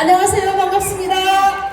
안녕하세요. 반갑습니다.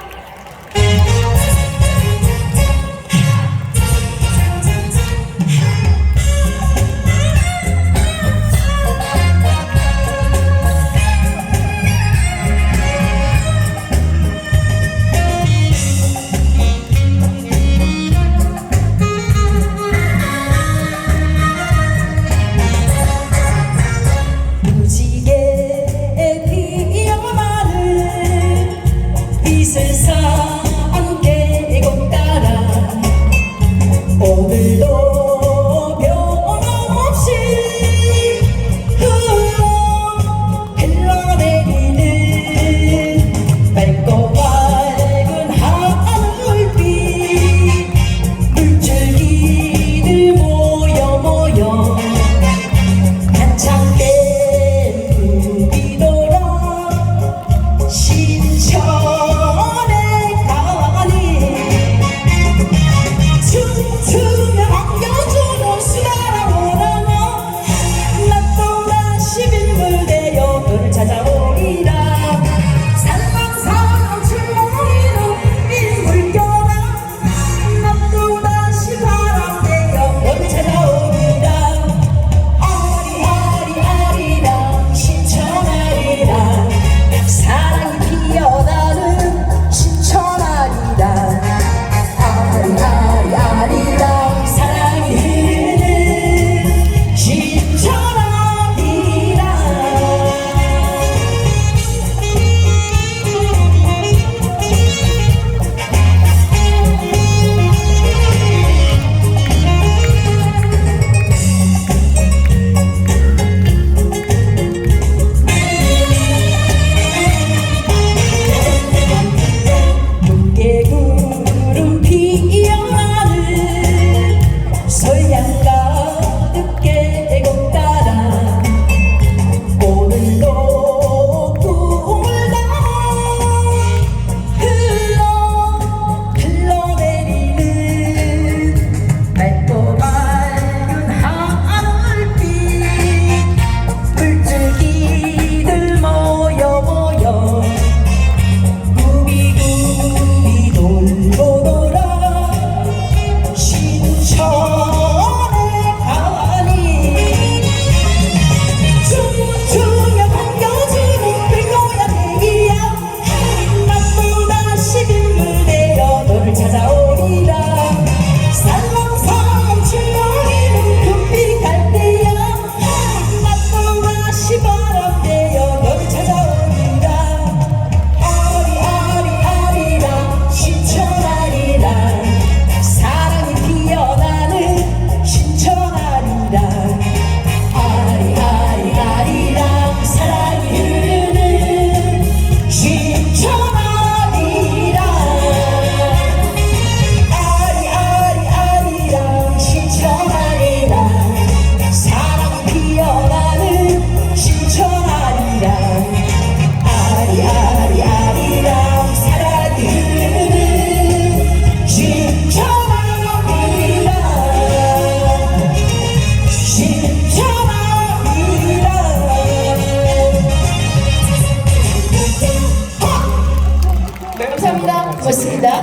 아름다운 것입니다.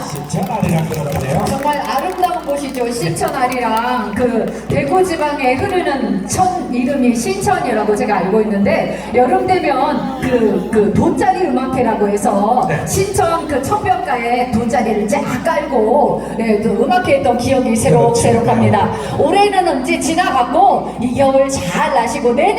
정말 아름다운 곳이죠. 신천 아리랑 그 대구 지방에 흐르는 천 이름이 신천이라고 제가 알고 있는데 여름 되면 그, 그 돗자리 음악회라고 해서 네. 신천 그 천벽가에 돗자리를 쫙 깔고 예, 또 음악회했던 기억이 새록새록합니다. 그렇죠. 올해는 이제 지나갔고 이 겨울 잘 나시고 내년